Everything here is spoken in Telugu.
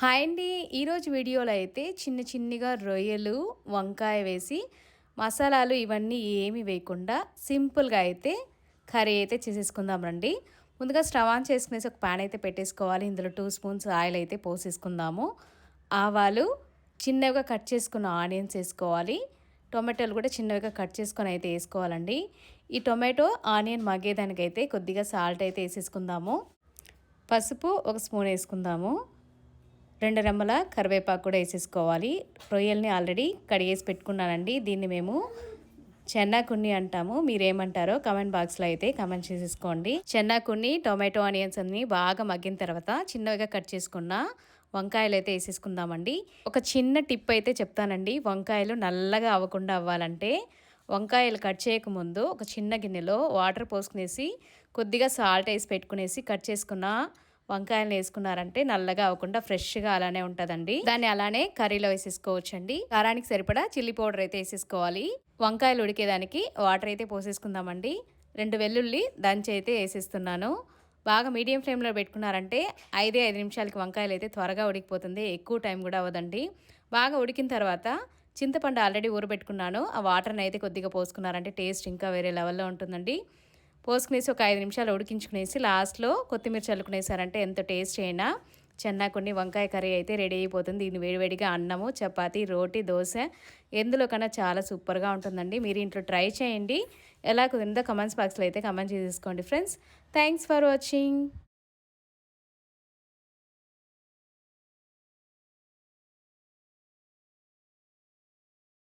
హాయ్ అండి. ఈరోజు వీడియోలో అయితే చిన్న చిన్నగా రొయ్యలు వంకాయ వేసి మసాలాలు ఇవన్నీ ఏమి వేయకుండా సింపుల్గా అయితే కర్రీ అయితే చేసేసుకుందాం రండి. ముందుగా స్టవ్ ఆన్ చేసుకునేసి ఒక ప్యాన్ అయితే పెట్టేసుకోవాలి. ఇందులో టూ స్పూన్స్ ఆయిల్ అయితే పోసేసుకుందాము. ఆవాలు చిన్నగా కట్ చేసుకున్న ఆనియన్స్ వేసుకోవాలి. టొమాటోలు కూడా చిన్నవిగా కట్ చేసుకొని అయితే వేసుకోవాలండి. ఈ టొమాటో ఆనియన్ మగ్గేదానికైతే కొద్దిగా సాల్ట్ అయితే వేసేసుకుందాము. పసుపు ఒక స్పూన్ వేసుకుందాము. రెండు రెమ్మల కరివేపాకు కూడా వేసేసుకోవాలి. రొయ్యల్ని ఆల్రెడీ కడిగేసి పెట్టుకున్నానండి. దీన్ని మేము చెన్నాకున్ని అంటాము. మీరేమంటారో కమెంట్ బాక్స్లో అయితే కమెంట్ చేసేసుకోండి. చెన్నాకున్ని టొమాటో ఆనియన్స్ అన్ని బాగా మగ్గిన తర్వాత చిన్నగా కట్ చేసుకున్న వంకాయలు అయితే వేసేసుకుందామండి. ఒక చిన్న టిప్ అయితే చెప్తానండి. వంకాయలు నల్లగా అవ్వకుండా అవ్వాలంటే వంకాయలు కట్ చేయకముందు ఒక చిన్న గిన్నెలో వాటర్ పోసుకునేసి కొద్దిగా సాల్ట్ వేసి పెట్టుకునేసి కట్ చేసుకున్న వంకాయలు వేసుకున్నారంటే నల్లగా అవ్వకుండా ఫ్రెష్గా అలానే ఉంటుందండి. దాన్ని అలానే కర్రీలో వేసేసుకోవచ్చండి. కారానికి సరిపడా చిల్లీ పౌడర్ అయితే వేసేసుకోవాలి. వంకాయలు ఉడికేదానికి వాటర్ అయితే పోసేసుకుందామండి. రెండు వెల్లుల్లి దంచి అయితే వేసేస్తున్నాను. బాగా మీడియం ఫ్లేమ్లో పెట్టుకున్నారంటే ఐదే ఐదు నిమిషాలకి వంకాయలు అయితే త్వరగా ఉడికిపోతుంది. ఎక్కువ టైం కూడా అవ్వదండి. బాగా ఉడికిన తర్వాత చింతపండు ఆల్రెడీ ఊరబెట్టుకున్నాను. ఆ వాటర్ని అయితే కొద్దిగా పోసుకున్నారంటే టేస్ట్ ఇంకా వేరే లెవెల్లో ఉంటుందండి. పోసుకునేసి ఒక ఐదు నిమిషాలు ఉడికించుకునేసి లాస్ట్లో కొత్తిమీర చల్లుకునేసారంటే ఎంత టేస్ట్ అయినా. చెన్నాకుని వంకాయ కర్రీ అయితే రెడీ అయిపోతుంది. దీన్ని వేడివేడిగా అన్నము చపాతీ రోటీ దోశ ఎందులో కన్నా చాలా సూపర్గా ఉంటుందండి. మీరు ఇంట్లో ట్రై చేయండి. ఎలా కుదిరిందో కమెంట్స్ బాక్స్లో అయితే కమెంట్ చేసుకోండి ఫ్రెండ్స్. Thanks for watching.